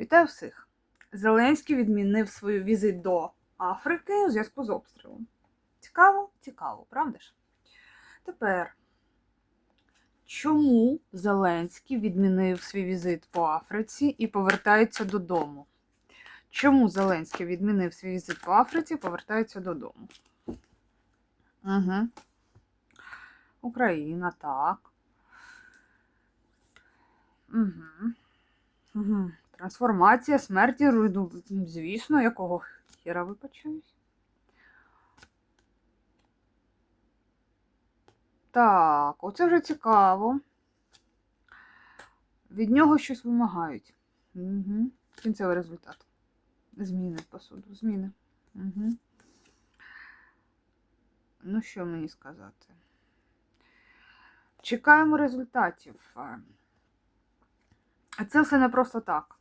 Вітаю всіх! Зеленський відмінив свою візит до Африки у зв'язку з обстрілом. Цікаво? Цікаво, правда ж? Тепер, чому Зеленський відмінив свій візит по Африці і повертається додому? Чому Зеленський відмінив свій візит по Африці і повертається додому? Угу. Україна, так. Угу. Угу. Трансформація смерті руйну. Звісно, якого хіра вибачаюсь. Так, оце вже цікаво. Від нього щось вимагають. Угу. Кінцевий результат. Зміни посуду. Зміни. Угу. Ну, що мені сказати? Чекаємо результатів. А це все не просто так.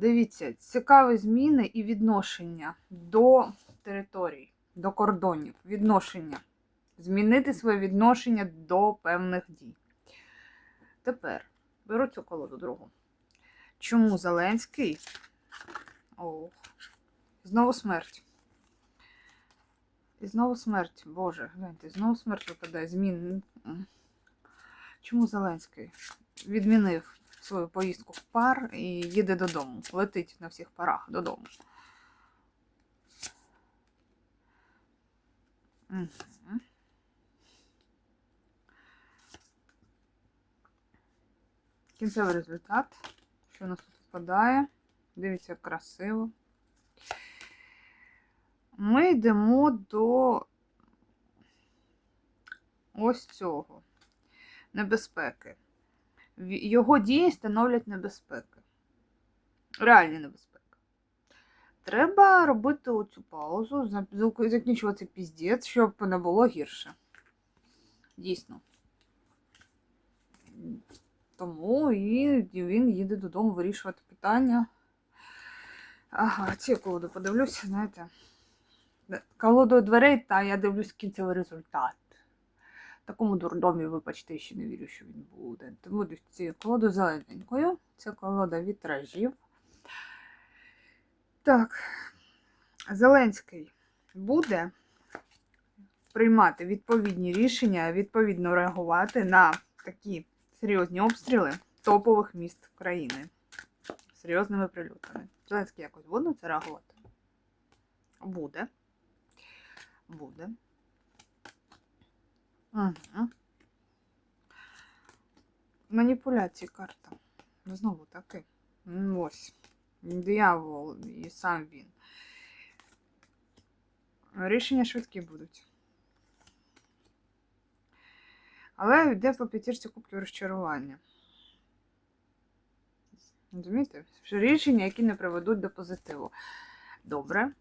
Дивіться, цікаві зміни і відношення до територій, до кордонів. Відношення. Змінити своє відношення до певних дій. Тепер беру цю колоду другу. Чому Зеленський? Ох, знову смерть. І знову смерть. Боже, гляньте, знову смерть випадає. Змін. Чому Зеленський відмінив свою поїздку в пар і їде додому. Летить на всіх парах додому. Угу. Кінцевий результат. Що у нас тут випадає? Дивіться, красиво. Ми йдемо до ось цього небезпеки. Його дії становлять небезпеки. Реальні небезпеки. Треба робити оцю паузу, закінчувати піздець, щоб не було гірше. Дійсно. Тому і він їде додому вирішувати питання. Ага, ці колоду подивлюся, знаєте. Колоду дверей, та я дивлюсь кінцевий результат. Такому дурдомі, вибачте, ще не вірю, що він буде. Тому ці колоду зелененькою. Це колода вітражів. Так, Зеленський буде приймати відповідні рішення, відповідно реагувати на такі серйозні обстріли топових міст країни. Серйозними прильотами. Зеленський якось буде це реагувати? Буде. Буде. Угу. Маніпуляції карта. Знову таки. Ось. Диявол і сам він. Рішення швидкі будуть. Але йде по п'ятірці кубків розчарування. Розумієте? Рішення, які не приведуть до позитиву. Добре.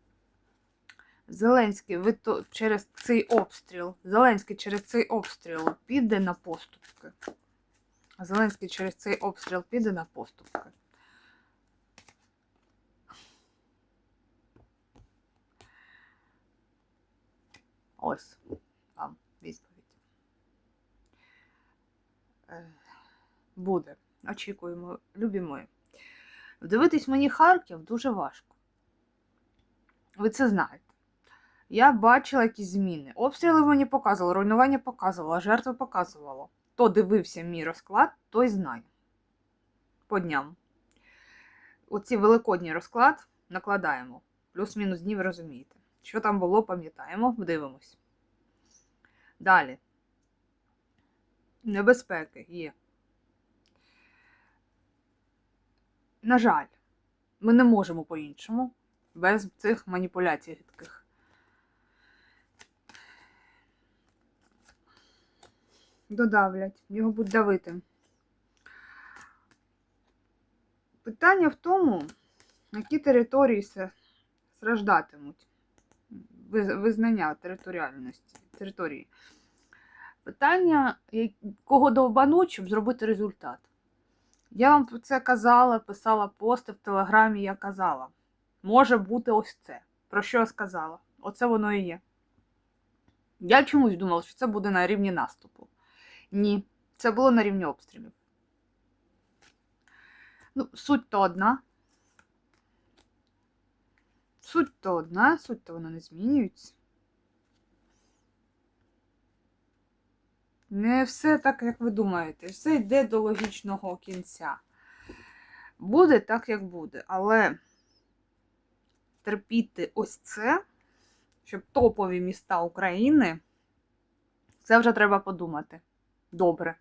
Зеленський ви то, через цей обстріл. Зеленський через цей обстріл піде на поступки. Зеленський через цей обстріл піде на поступки. Ось вам відповідь. Е, буде. Очікуємо, любі. Вдивитись мені Харків дуже важко. Ви це знаєте. Я бачила якісь зміни. Обстріли мені показували, руйнування показувало, жертви показувало. Хто дивився мій розклад, той знає. По дням. Оці великодній розклад накладаємо. Плюс-мінус дні, ви розумієте. Що там було, пам'ятаємо, дивимось. Далі. Небезпеки є. На жаль, ми не можемо по-іншому без цих маніпуляцій гидких. Додавлять, його будуть давити. Питання в тому, які території страждатимуть. Визнання територіальності території. Питання, кого довбануть, щоб зробити результат. Я вам про це казала, писала пости в Телеграмі, я казала. Може бути ось це. Про що я сказала? Оце воно і є. Я чомусь думала, що це буде на рівні наступу. Ні, це було на рівні обстрілів. Ну, суть то одна. Суть то одна, суть то вона не змінюється. Не все так, як ви думаєте. Все йде до логічного кінця. Буде так, як буде, але терпіти ось це, щоб топові міста України, це вже треба подумати. Добре.